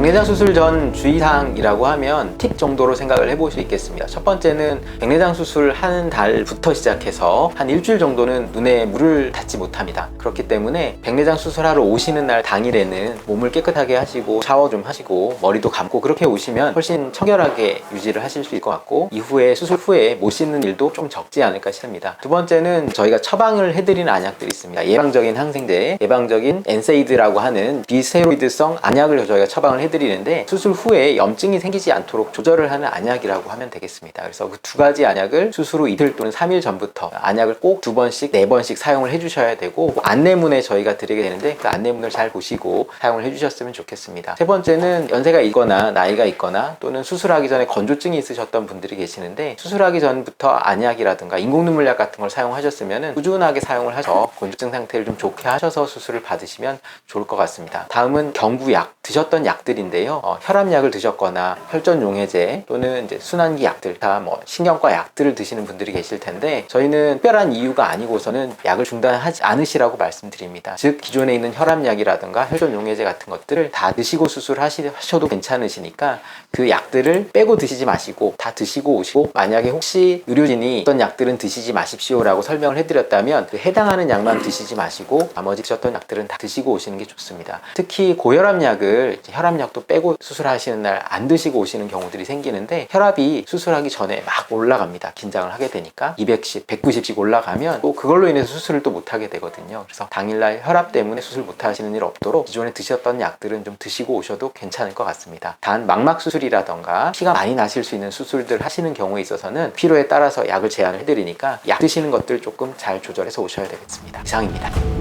백내장 수술 전 주의사항이라고 하면 팁 정도로 생각을 해볼 수 있겠습니다. 첫 번째는 백내장 수술 하는 달부터 시작해서 한 일주일 정도는 눈에 물을 닿지 못합니다. 그렇기 때문에 백내장 수술하러 오시는 날 당일에는 몸을 깨끗하게 하시고 샤워 좀 하시고 머리도 감고 그렇게 오시면 훨씬 청결하게 유지를 하실 수 있을 것 같고 이후에 수술 후에 못 씻는 일도 좀 적지 않을까 싶습니다. 두 번째는 저희가 처방을 해드리는 안약들이 있습니다. 예방적인 항생제, 예방적인 엔세이드라고 하는 비스테로이드성 안약을 저희가 처방을 해드 리는데 수술 후에 염증이 생기지 않도록 조절을 하는 안약이라고 하면 되겠습니다. 그래서 그 두 가지 안약을 수술 후 이틀 또는 3일 전부터 안약을 꼭 두 번씩, 네 번씩 사용을 해주셔야 되고 안내문에 저희가 드리게 되는데 그 안내문을 잘 보시고 사용을 해주셨으면 좋겠습니다. 세 번째는 연세가 있거나 나이가 있거나 또는 수술하기 전에 건조증이 있으셨던 분들이 계시는데 수술하기 전부터 안약이라든가 인공눈물약 같은 걸 사용하셨으면 꾸준하게 사용을 하셔서 건조증 상태를 좀 좋게 하셔서 수술을 받으시면 좋을 것 같습니다. 다음은 경구약 드셨던 약들 인데요. 어, 혈압약을 드셨거나 혈전 용해제 또는 이제 순환기 약들 다 뭐 신경과 약들을 드시는 분들이 계실 텐데 저희는 특별한 이유가 아니고서는 약을 중단하지 않으시라고 말씀드립니다. 즉 기존에 있는 혈압약이라든가 혈전 용해제 같은 것들을 다 드시고 수술하셔도 괜찮으시니까 그 약들을 빼고 드시지 마시고 다 드시고 오시고 만약에 혹시 의료진이 어떤 약들은 드시지 마십시오라고 설명을 해드렸다면 그 해당하는 약만 드시지 마시고 나머지 드셨던 약들은 다 드시고 오시는 게 좋습니다. 특히 고혈압약을 이제 혈압 약도 빼고 수술하시는 날 안 드시고 오시는 경우들이 생기는데 혈압이 수술하기 전에 막 올라갑니다. 긴장을 하게 되니까 210, 190씩 올라가면 또 그걸로 인해서 수술을 또 못하게 되거든요. 그래서 당일날 혈압 때문에 수술 못 하시는 일 없도록 기존에 드셨던 약들은 좀 드시고 오셔도 괜찮을 것 같습니다. 단 망막 수술이라던가 피가 많이 나실 수 있는 수술들 하시는 경우에 있어서는 필요에 따라서 약을 제한을 해드리니까 약 드시는 것들 조금 잘 조절해서 오셔야 되겠습니다. 이상입니다.